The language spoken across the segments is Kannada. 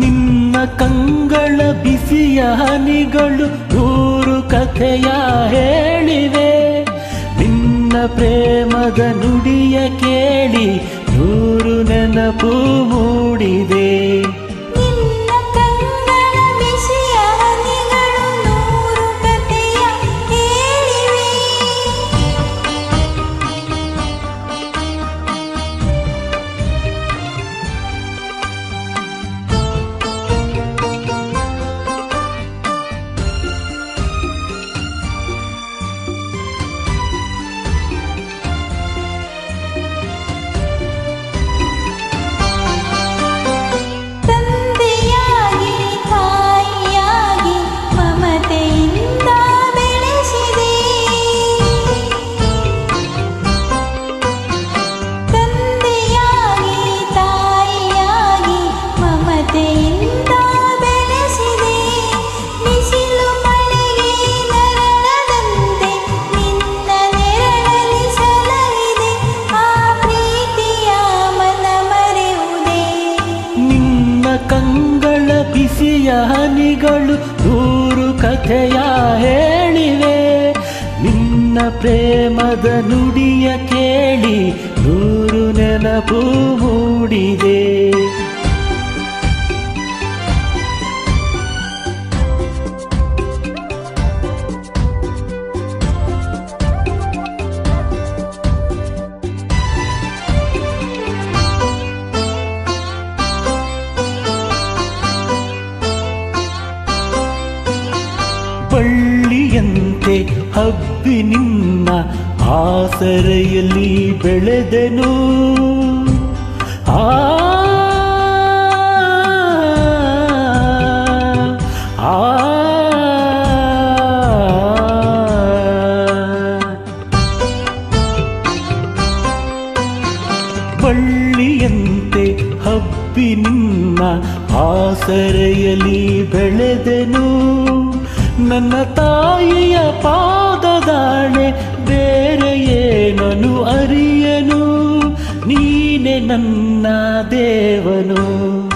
ನಿಮ್ಮ ಕಂಗಳ ಬಿಸಿಯ ಹನಿಗಳು ಊರು ಕಥೆಯ ಹೇಳಿವೆ. ನಿನ್ನ ಪ್ರೇಮದ ನುಡಿಯ ಕೇಳಿ ನೂರು ನೆನಪು ಮೂಡಿದೆ. ಬಿಸಿಯ ಹನಿಗಳು ನೂರು ಕಥೆಯ ಹೇಳಿವೆ. ನಿನ್ನ ಪ್ರೇಮದ ನುಡಿಯ ಕೇಳಿ ನೂರು ನೆನಪು ಮೂಡಿದೆ. ಹಬ್ಬಿ ನಿನ್ನ ಆಸರೆಯಲ್ಲಿ ಬೆಳೆದೆನು ಆ ಬಳ್ಳಿಯಂತೆ ಹಬ್ಬಿ ನಿನ್ನ ಆಸರೆಯಲ್ಲಿ ಬೆಳೆದೆನು ನನ್ನ ತಾಯಿಯ ಪಾದದಾಣೆ ಬೇರೆ ಏನನು ಅರಿಯನು ನೀನೆ ನನ್ನ ದೇವನು.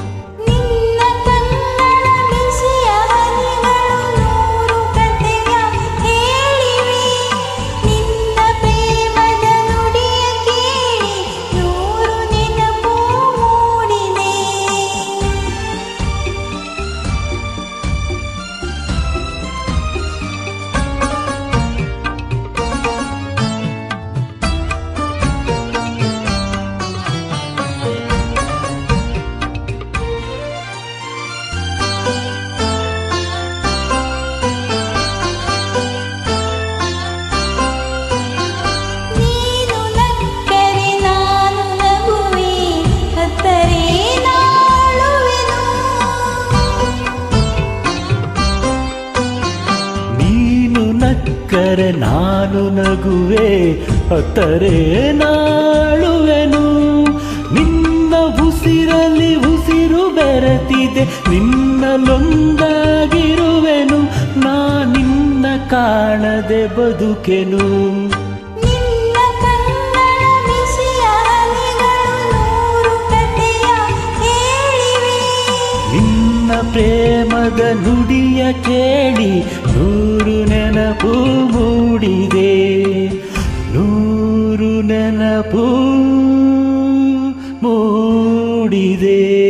ನಕ್ಕರೆ ನಾನು ನಗುವೆ ಅತ್ತರೆ ನಾಳುವೆನು. ನಿನ್ನ ಉಸಿರಲ್ಲಿ ಉಸಿರು ಬೆರೆತಿದೆ ನಿನ್ನಲೊಂದಾಗಿರುವೆನು ನಾ ನಿನ್ನ ಕಾಣದೆ ಬದುಕೆನು. ನಿನ್ನ ಕಂಗಳ ಪ್ರೇಮದ ನುಡಿಯ ಕೇಳಿ ನೂರು ನೆನಪು ಮೂಡಿದೆ. ನೂರು ನೆನಪು ಮೂಡಿದೆ.